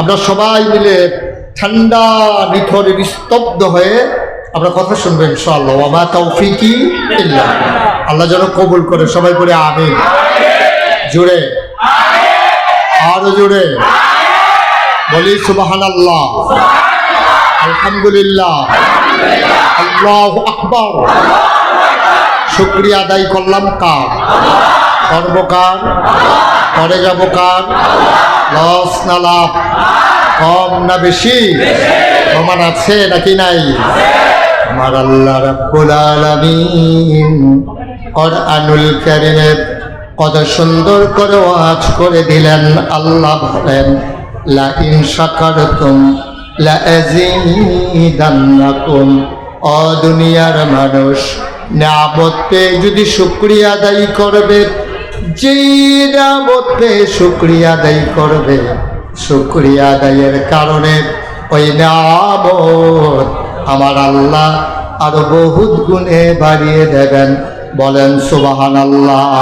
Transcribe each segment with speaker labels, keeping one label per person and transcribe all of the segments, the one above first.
Speaker 1: আমরা সবাই মিলে ঠান্ডা নিথর স্তব্ধ হয়ে আমরা কথা শুনব ইনশাআল্লাহ। তৌফিকি আল্লাহ যেন কবুল করে। সবাই করে আমি জুড়ে। আরও জুড়ে। বলি সুবাহান আল্লাহ আলহামদুলিল্লাহ। আল্লাহ আকবর। শুক্রিয়া আদায় করলাম কার? কর্মকার করে? যাব কার? লস না লাভ? কম না বেশি? প্রমাণ আছে নাকি নাই? আমার আল্লাহ রাব্বুল আলামিন কোরআনুল কারীমের কত সুন্দর করে ওয়াজ করে দিলেন। আল্লাহ বলেন লা ইন শাকারতুম লা আযীদান্নাকুম ও দুনিয়ার মানুষ নিয়ামত পেয়ে যদি শুক্রিয়া আদায় করবে পেয়ে শুক্রিয়া আদায় করবে। শুক্রিয়া আদায়ের কারণে ওই নিয়ামত আমার আল্লাহ আরও বহুত গুণে বাড়িয়ে দেবেন। বলেন সুবাহান আল্লাহ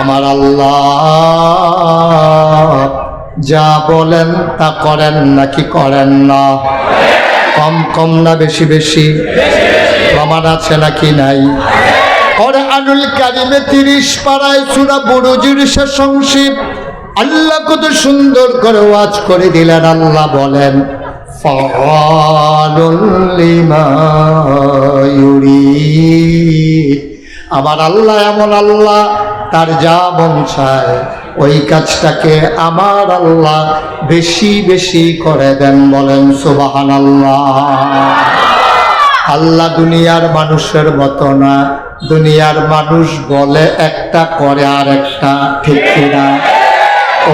Speaker 1: আমার আল্লাহ যা বলেন তা করেন নাকি করেন না? কম কম না, বেশি বেশি? প্রমাণ আছে নাকি নাই? কোরআনুল কারিমে তিরিশ পাড়ায় সুরা বুরুজির শেষ অংশে আল্লাহ কত সুন্দর করে ওয়াজ করে দিলেন। আল্লাহ বলেন আমার আল্লাহ এমন আল্লাহ, তার যা মন চায় ওই কাজটাকে আমার আল্লাহ বেশি বেশি করে দেন বলেন সুবাহান আল্লাহ আল্লাহ দুনিয়ার মানুষের মতো না দুনিয়ার মানুষ বলে একটা করে আর একটা, ঠিক কিনা?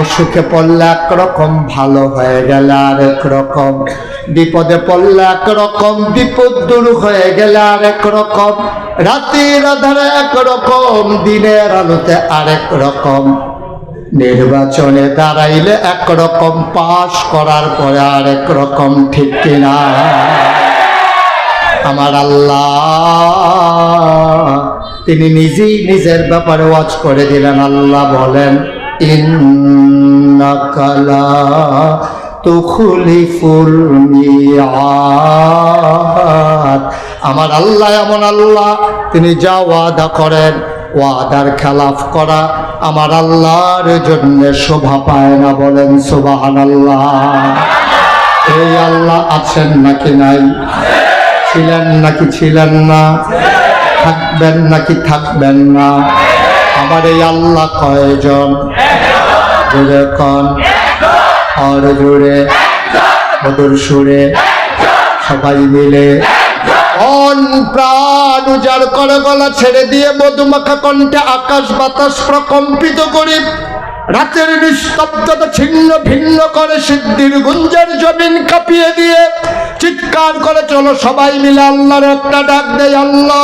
Speaker 1: অসুখে পড়লে একরকম, ভালো হয়ে গেলে আরেক রকম। বিপদে পড়লে একরকম, বিপদ দূর হয়ে গেলে আরেক রকম। রাতের আধারে একরকম, দিনের আলোতে আরেক রকম। নির্বাচনে দাঁড়াইলে একরকম, পাশ করার পরে আরেক রকম, ঠিক কিনা? আমার আল্লাহ। তিনি নিজেই নিজের ব্যাপারে ওয়াজ করে দিলেন, আল্লাহ বলেন আমার আল্লাহ এমন আল্লাহ, তিনি যা ওয়াদা করেন, ওয়াদার খেলাফ করা আমার আল্লাহর জন্য শোভা পায় না বলেন সুবাহান আল্লাহ এই আল্লাহ আছেন নাকি নাই? ছিলেন নাকি ছিলেন না? থাকবেন নাকি থাকবেন না? আমার এই আল্লাহ কয়জন? জুড়ে কন? আর জুড়ে মধুর সুরে? সবাই মিলে? অন প্রাণ উজাড় করে গলা ছেড়ে দিয়ে মধুমাখা কণ্ঠে আকাশ বাতাস প্রকম্পিত করে? রাতের নিস্তব্ধতা ছিন্ন ভিন্ন করে সিদ্ধির গুঞ্জের জমিন কাঁপিয়ে দিয়ে চিৎকার করে চলো সবাই মিলে আল্লাহর একটা ডাক দেয় আল্লাহ।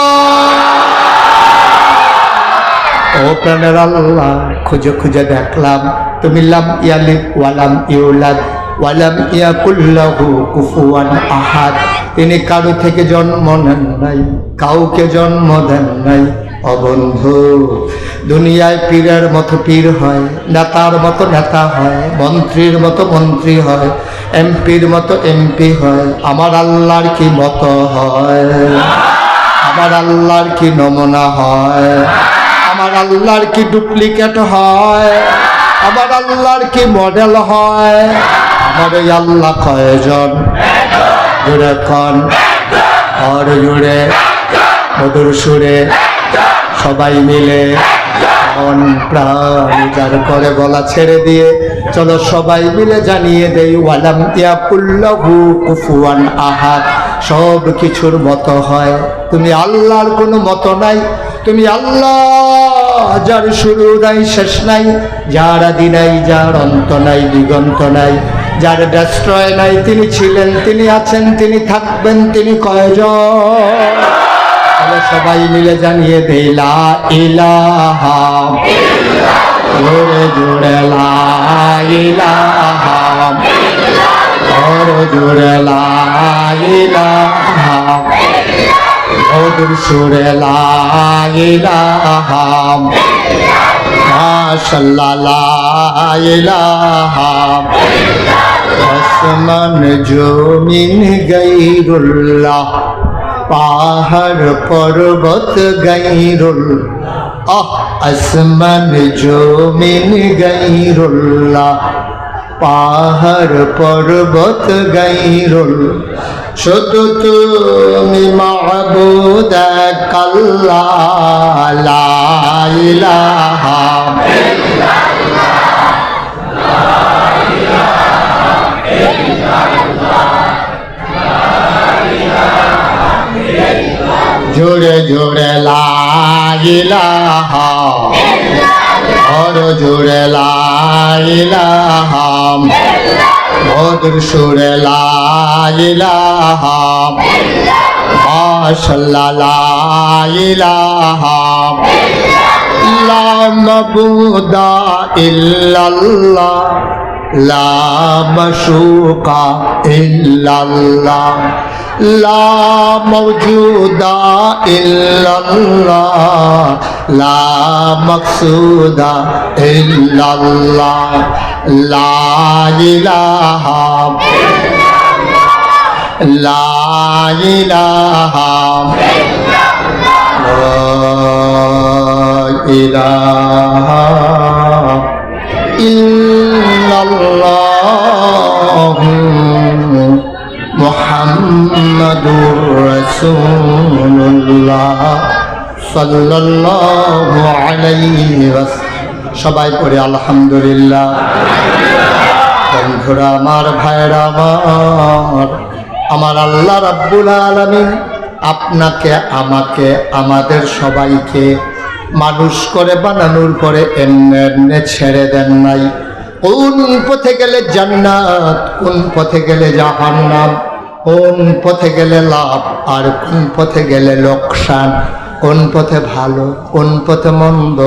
Speaker 1: ও প্রাণের আল্লাহ, খুঁজে খুঁজে দেখলাম, তুমি লাম ইয়ালিক ওয়ালাম ইউলাদ ওয়ালাম ইয়াকুল্লাহু কুফুয়ান আহাদ। তিনি কারও থেকে জন্ম নেন নাই, কাউকে জন্ম দেন নাই। অবন্ধু দুনিয়ায় পীরের মতো পীর হয়, নেতার মতো নেতা হয়, মন্ত্রীর মতো মন্ত্রী হয়, এমপির মতো এমপি হয়, আমার আল্লাহর কি মতো হয়? আমার আল্লাহর কি নমুনা হয়? আমার আল্লাহর কি ডুপ্লিকেট হয়? আমার আল্লাহর কি মডেল হয়? আমার এই আল্লাহ কয়জন? জুড়ে কন। আর জুড়ে মধুর সুরে। সবাই মিলে মন, প্রাণ উজাড় করে গলা ছেড়ে দিয়ে চলো সবাই মিলে জানিয়ে দেই, ওয়ালাম ইয়াকুল্লাহু কুফুয়ান আহাদ। সব কিছুর মতো হয়। তুমি আল্লাহর কোনো মতো নাই। তুমি আল্লাহ, যার শুরু নাই, শেষ নাই। যার আদি নাই, যার অন্ত নাই, দিগন্ত নাই। যার ডাস্ট্রয় নাই, তিনি ছিলেন, তিনি আছেন, তিনি থাকবেন, তিনি কয়জন? তাহলে সবাই মিলে জানিয়ে দেই, লা ইলাহা জোরে জোরে লা ইলাহা জোরে জোরে লা ইলাহা মধুর সুরে লা ইলাহা মাশাল্লাহ লা ইলাহা আসমান জমিন গাইরুল্লাহ পাহাড় পর্বত গাইরুল, আহ, আসমান জমিন গাইরুল্লাহ। পাহাড় পর্বত গাইরুল, শুধু তুমি মাহবুদ কাল্লা, লা লাগিলাহা আর জোরে লাগিলাহা মধুর সুরে লাগিলাহা মাশাল্লাহ লাগিলাহা লা মাবুদা ইল্লাল্লাহ লা মাশুকা ইল্লাল্লাহ। লা মওজুদা ইল্লাল্লাহ লা মাকসুদা ইল্লাল্লাহ লা ইলাহা লা ইলাহা লা ইলাহা ইল্লাল্লাহ সবাই করে আলহামদুলিল্লাহ। বন্ধুরা, আমার ভাইরা আমার আমার আল্লাহ রাব্বুল আলামিন আপনাকে, আমাকে, আমাদের সবাইকে মানুষ করে বানানোর পরে এমনি ছেড়ে দেন নাই। কোন পথে গেলে জান্নাত, কোন পথে গেলে জাহান্নাম, কোন পথে গেলে লাভ, আর কোন পথে গেলে লোকসান কোন পথে ভালো, কোন পথে মন্দ,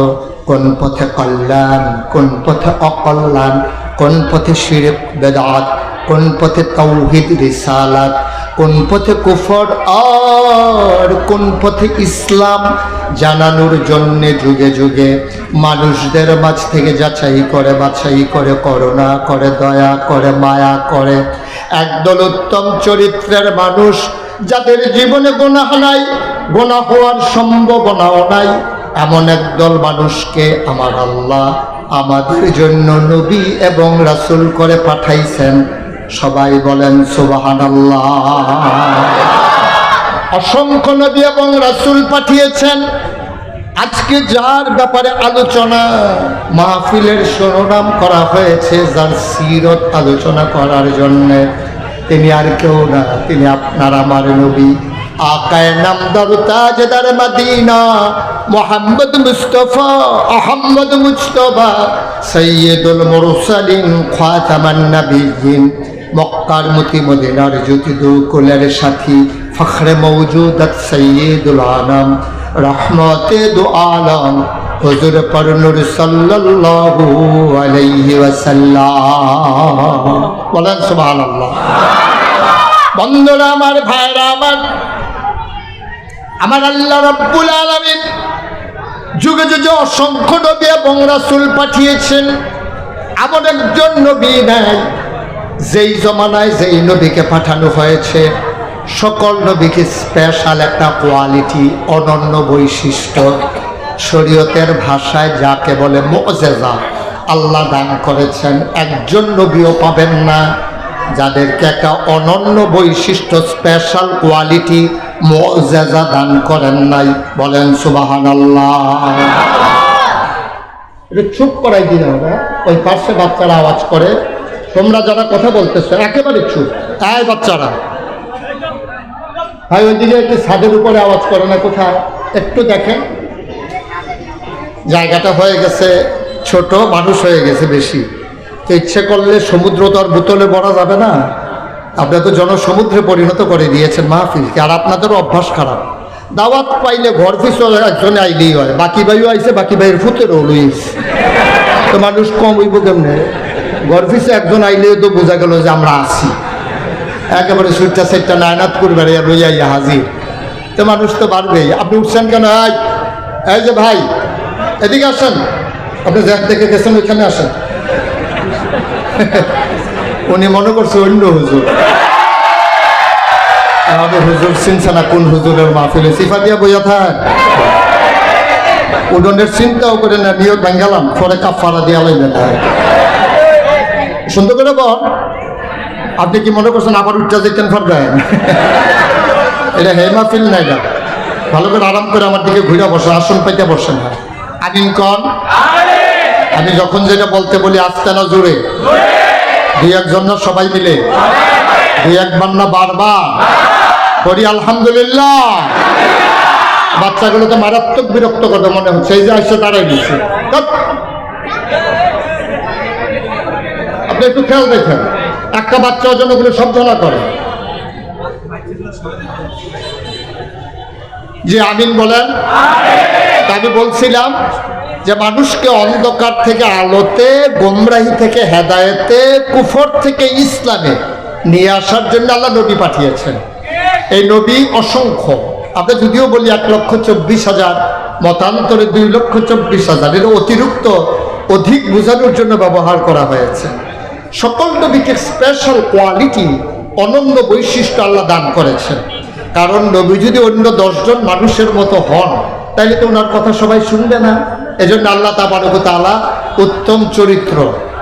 Speaker 1: কোন পথে কল্যাণ, কোন পথে অকল্যাণ, কোন পথে শিরক বেদাত, কোন পথে তৌহিদ রিসালাত, কোন পথে কুফর আর কোন পথে ইসলাম জানানোর জন্যে যুগে যুগে মানুষদের মাঝ থেকে যাচাই করে, বাছাই করে, করুণা করে, দয়া করে, মায়া করে। একদল উত্তম চরিত্রের মানুষ যাদের জীবনে গোনা নাই গোনা হওয়ার সম্ভাবনাও নাই, এমন একদল মানুষকে আমার আল্লাহ আমাদের জন্য নবী এবং রাসূল করে পাঠাইছেন। সবাই বলেন সুবাহান আল্লাহ অসংখ্য নবী এবং রাসূল পাঠিয়েছেন। আজকে যার ব্যাপারে আলোচনা, মাহফিলের শিরোনাম করা হয়েছে, যার সিরত আলোচনা করার জন্যে। তিনি আর কেউ না, তিনি আপনার আমার নবী। মোহাম্মদ মুস্তফা মুস্তফা মক্কার সাথী ফখরে মৌজুদাত সৈয়দুল রহমতে আলম। হুজুর পরনুর সাল্লাল্লাহু আলাইহি ওয়াসাল্লাম। বলেন সুবহানাল্লাহ। বন্ধুরা, আমার ভাইরা, আমার আমার আল্লাহ রাব্বুল আলামিন যুগে যুগে অসংখ্য নবী এবং রাসূল পাঠিয়েছেন। এমন একজন নবী নাই, যেই জমানায় যেই নবীকে পাঠানো হয়েছে। সকল নবীকে স্পেশাল একটা কোয়ালিটি অনন্য বৈশিষ্ট্য। শরীয়তের ভাষায় যাকে বলে মজেজা, আল্লাহ দান করেছেন, একজন নবীও পাবেন না। যাদেরকে একটা অনন্য বৈশিষ্ট্য স্পেশাল কোয়ালিটি মজেজা দান করেন নাই। বলেন সুবাহান এটা চুপ করাই দিন ওই পাশে বাচ্চারা আওয়াজ করে। তোমরা যারা কথা বলতেছো, একেবারে চুপ। তাই বাচ্চারা। ভাই, ওইদিকে একটু ছাদের উপরে আওয়াজ করে না কোথায়? একটু দেখেন। জায়গাটা হয়ে গেছে, ছোট মানুষ হয়ে গেছে বেশি। তো ইচ্ছে করলে সমুদ্র তো আর বোতলে ভরা যাবে না। আপনারা তো জনসমুদ্রে পরিণত করে দিয়েছেন মাহফিলকে, আর আপনাদেরও অভ্যাস খারাপ। দাওয়াত পাইলে ঘর পিছু একজনে আইলেই হয়, বাকি ভাইও আইছে, বাকি ভাইয়ের ফুতেরও লইস তো মানুষ কম হইব কেমনে? ঘর পিছু একজন আইলেও তো বোঝা গেল যে আমরা আছি। একেবারে সুইটটা সেটটা নায়নাত করবে আর লইয়া ইয়া হাজির। তো মানুষ তো বাড়বেই আপনি উঠছেন কেন? এই যে ভাই এদিকে আসেন। আপনি জ্যাক দেখে গেছেন, ওইখানে আসেন। উনি মনে করছে অন্য হুজুর। আমাদের হুজুর চিনছে না কোন হুজুরের মাহফিলে। সিফা দিয়া বইয়া থাক উদনের চিন্তাও করে না, নিয়োগ ভেঙ্গালাম পরে কাফারা দিয়া লাইবেন সুন্দর করে বল, আপনি কি মনে করছেন আবার উচ্চা যেতেন ফারবেন এটা হে মাহফিল নাই না ভালো করে আরাম করে আমার দিকে ঘুরে বসে, আসন পাইতে বসেন না। আমিন কন? আমি যখন যেটা বলতে বলি আস্তে না জোরে? দুই একজন না সবাই মিলে? দুই একবার না বারবার? করি আলহামদুলিল্লাহ। বাচ্চাগুলোকে মারাত্মক বিরক্ত করবে মনে হচ্ছে। এই যে আসছে তারাই দিচ্ছে আপনি একটু খেয়াল দেখেন। একটা বাচ্চা ওগুলো সব ঝোলা করে। যে আমিন বলেন। আমি বলছিলাম যে মানুষকে অন্ধকার থেকে আলোতে, গোমরাহি থেকে হেদায়েতে, কুফর থেকে ইসলামে নিয়ে আসার জন্য আল্লাহ নবী পাঠিয়েছেন। এই নবী অসংখ্য। আমরা যদিও বলি এক লক্ষ চব্বিশ হাজার, মতান্তরে দুই লক্ষ চব্বিশ হাজার। এর অতিরিক্ত অধিক বোঝানোর জন্য ব্যবহার করা হয়েছে। সকল নবীকে স্পেশাল কোয়ালিটি অনন্য বৈশিষ্ট্য আল্লাহ দান করেছেন। কারণ নবী যদি অন্য দশজন মানুষের মতো হন তাহলে তো ওনার কথা সবাই শুনবে না। এজন্য আল্লাহ তাবারক তাআলা উত্তম চরিত্র,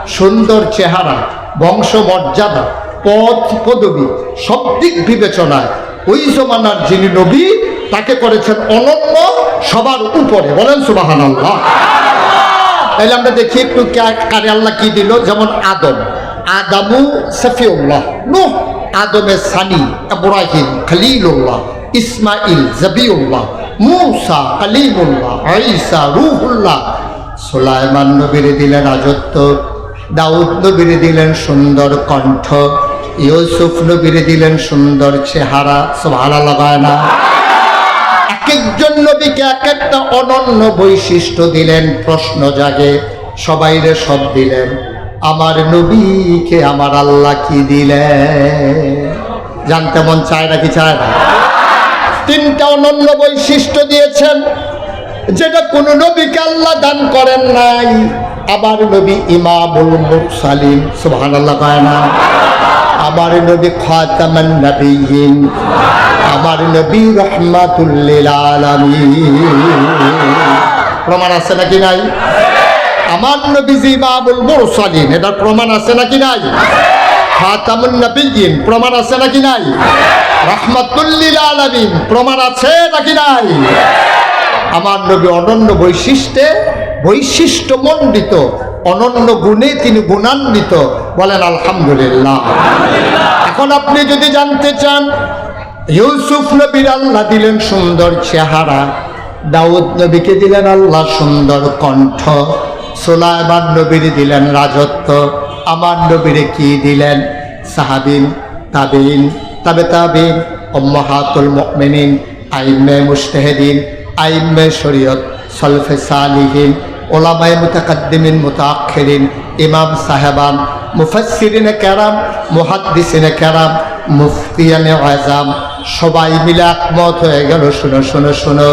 Speaker 1: সুন্দর চেহারা বংশ মর্যাদা পথ পদবী, সব দিক বিবেচনায় ওই জমানার যিনি নবী, তাকে করেছেন অনন্য সবার উপরে। বলেন সুবাহান আল্লাহ তাহলে আমরা দেখি একটু কারে আল্লাহ কি দিল? যেমন আদম। আদামু সফিউল্লাহ। নুহ। আদমে সানি, ইব্রাহিম খলিলুল্লাহ ইসমাইল জবিউল্লাহ, মুসা কালিমুল্লাহ, ঈসা রূহুল্লাহ। সুলাইমান নবীরে দিলেন রাজত্ব, দাউদ নবীরে দিলেন সুন্দর কণ্ঠ, ইউসুফ নবীরে দিলেন সুন্দর চেহারা সব ভালো লাগায় না? এক একজন নবীকে এক একটা অনন্য বৈশিষ্ট্য দিলেন, প্রশ্ন জাগে, সবাইরে সব দিলেন। আমার নবীকে আমার আল্লাহ কি দিলেন? জানতে মন চায় না কি চায় না? তিনটা অনন্য বৈশিষ্ট্য দিয়েছেন, যেটা কোন নবীকে আল্লাহ দান করেন নাই। আবার নবী ইমামুল মুরসালিন, সুবহানাল্লাহ কয় না? আমার নবী খাতামান নবিয়িন আমার নবী রহমাতুল্লিল আলামিন। প্রমাণ আছে নাকি নাই? আমার নবী জি ইমামুল মুরসালিন, এটার প্রমাণ আছে নাকি নাই? খাতামুন নবিয়িন প্রমাণ আছে নাকি নাই? রহমাতুল্লিল আলামিন, প্রমাণ আছে নাকি নাই? আমার নবী অনন্য বৈশিষ্ট্যে বৈশিষ্ট্য মণ্ডিত অনন্য গুণে তিনি গুণান্বিত, বলেন আলহামদুলিল্লাহ। এখন আপনি যদি জানতে চান, ইউসুফ নবীর আল্লাহ দিলেন সুন্দর চেহারা, দাউদ নবীকে দিলেন আল্লাহ সুন্দর কণ্ঠ সোলাইমান নবীর দিলেন রাজত্ব। আমার নবীরে কি দিলেন? সাহাবিন তাবিন তাবে তাবিন অম্মাহাতুল মুমিনিন আইমে মুস্তাহিদিন আইমে শরীয়ত, সলফে সালিহিন ওলামায়ে মুতাকাদ্দিমিন, মুতাআখিরিন, ইমাম সাহেবান, মুফাসসিরিনে কেরাম, মুহাদ্দিসিনে কেরাম, মুফতিয়ানে আজাম সবাই মিলে একমত হয়ে গেল। শুনো শুনো শুনো,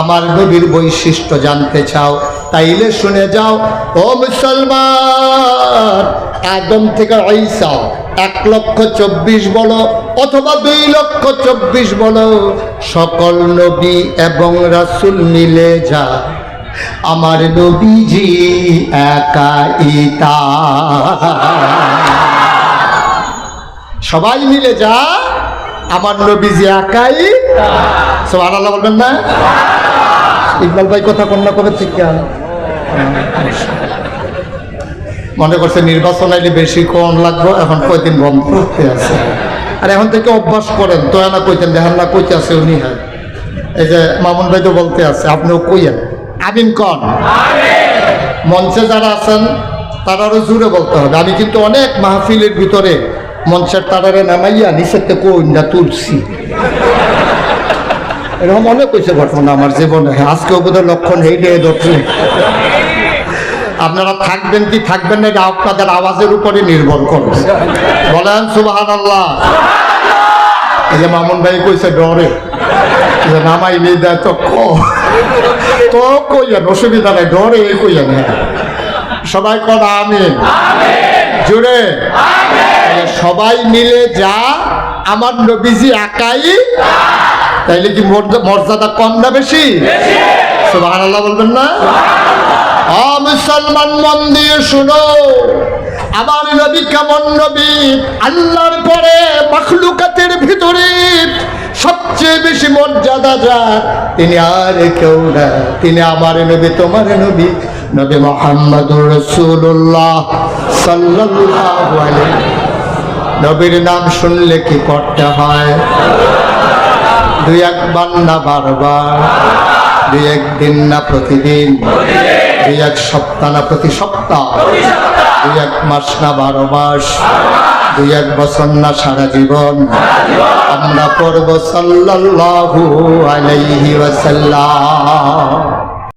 Speaker 1: আমার নবীর বৈশিষ্ট্য জানতে চাও। তাইলে শুনে যাও, ও মুসলমান, আদম থেকে ঈসা, এক লক্ষ চব্বিশ বলো অথবা দুই লক্ষ চব্বিশ বলো, সকল নবী এবং রাসুল মিলে যা। আমার নবীজি একা ইতা সবাই মিলে যা, আমার নবীজি একাই সব আল্লাহ বলবেন না? ইকবাল ভাই কথা কন্যা কবে থেকে মনে করছে নির্বাচন আইলে বেশি কম লাগবে, এখন কয়দিন বন্ধ করতে আছে। আর এখন থেকে অভ্যাস করেন তো না কইতেন, দেখান না কইতে আছে উনি হ্যাঁ। এই যে মামুন ভাই তো বলতে আছে, আপনিও কইয়েন। আমিন কন? মঞ্চে যারা আছেন তারারও জুড়ে বলতে হবে। আমি কিন্তু অনেক মাহফিলের ভিতরে মঞ্চের তারারে নামাইয়া নিচেতে কই না, তুলছি। এরকম অনেক হয়েছে ঘটনা আমার জীবনে। আজকে বোধহয় লক্ষণ হেইটে ধরছে। আপনারা থাকবেন কি থাকবেন না এটা আপনাদের আওয়াজের উপরে নির্ভর করবে। বলেন সুবাহান আল্লাহ এই যে মামুন ভাই কইছে ডরে যে নামাই নেই দেয় তো তো কইয়েন অসুবিধা নাই ডরে কইয়েন হ্যাঁ সবাই কর আমিন। জুড়ে সবাই মিলে যা আমার নবীজি একাই তাইলে কি মর্যা- মর্যাদা কম না বেশি? সুবাহান আল্লাহ বলবেন না? মুসলমান মন দিয়ে শুনো। আমার নবী কেমন নবী? আল্লাহর পরে মখলুকাতের ভিতরে সবচেয়ে বেশি মর্যাদা যার। তিনি আর কেউ না। তিনি আমার নবী তোমার নবী। নবী মোহাম্মদুর রসুল্লাহ সাল্লাল্লাহু আলাইহি নবীর নাম শুনলে কি করতে হয়? দুই একবার না বারবার দুই একদিন না প্রতিদিন দুই এক সপ্তাহ না প্রতি সপ্তাহ দুই এক মাস না বারো মাস দুই এক বছর না সারা জীবন। আমরা পড়ব সাল্লাল্লাহু আলাইহি ওয়াসাল্লাম।